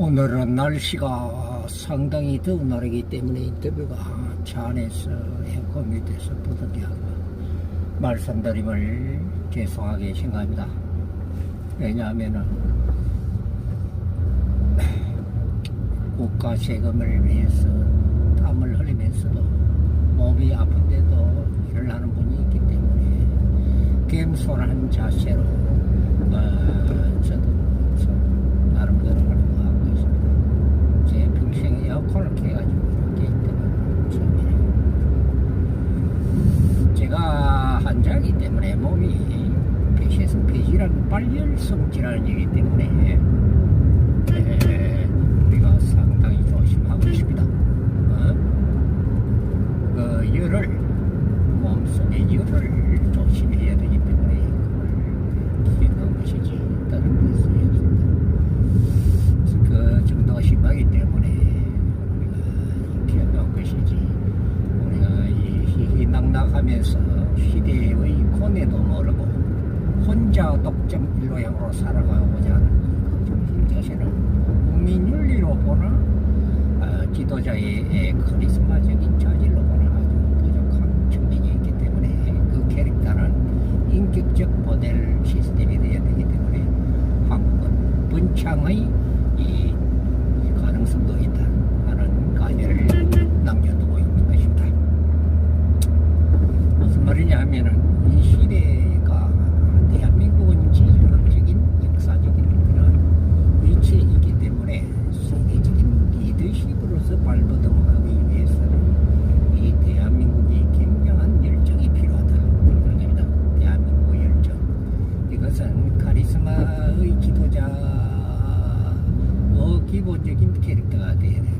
오늘은 날씨가 상당히 더운 날이기 때문에 인터뷰가 차 안에서 에어컨 밑에서 부득이 하고 말씀드림을 죄송하게 생각합니다. 왜냐하면은 국가 세금을 위해서 땀을 흘리면서도 몸이 아픈데도 일을 하는 분이 있기 때문에 겸손한 자세로 어, 저도 좀 나름대로 활동하고 있습니다. 제 평생에 에어컨을 켜가지고 이렇게 있다는 처음이에요. 제가 환자이기 때문에 몸이 폐쇄성 폐질환 발열성 질환이기 때문에 에, 우리가 상당히 조심하고 있습니다. 어? 그 열을 몸속의 열을 조심해야 되기 때문에 그걸 기억한 것이지 다른 데서 없습니다. 그 정도가 심하기 때문에 우리가 기억한 것이지 우리가 이 희희낙낙하면서 시대의 고뇌도 모르고 혼자 독점 일로향으로 살아가고자 하는 이 정신 자세는 국민 윤리로 보나 어, 지도자의 카리스마적인 자질로 보나 아주 부족한 측면이 있기 때문에 그 캐릭터는 인격적 모델 시스템이 되어야 되기 때문에 한국은 번창의 이 가능성도 있다 하는 가설을 남겨두고 있는 것입니다. 무슨 말이냐 하면은 이 시대가 대한민국은 지질학적인 역사적인 그런 위치에 있기 때문에 세계적인 리더십으로서 발버둥하기 위해서는 이 대한민국이 굉장한 열정이 필요하다 그런 겁니다. 대한민국 열정 이것은 카리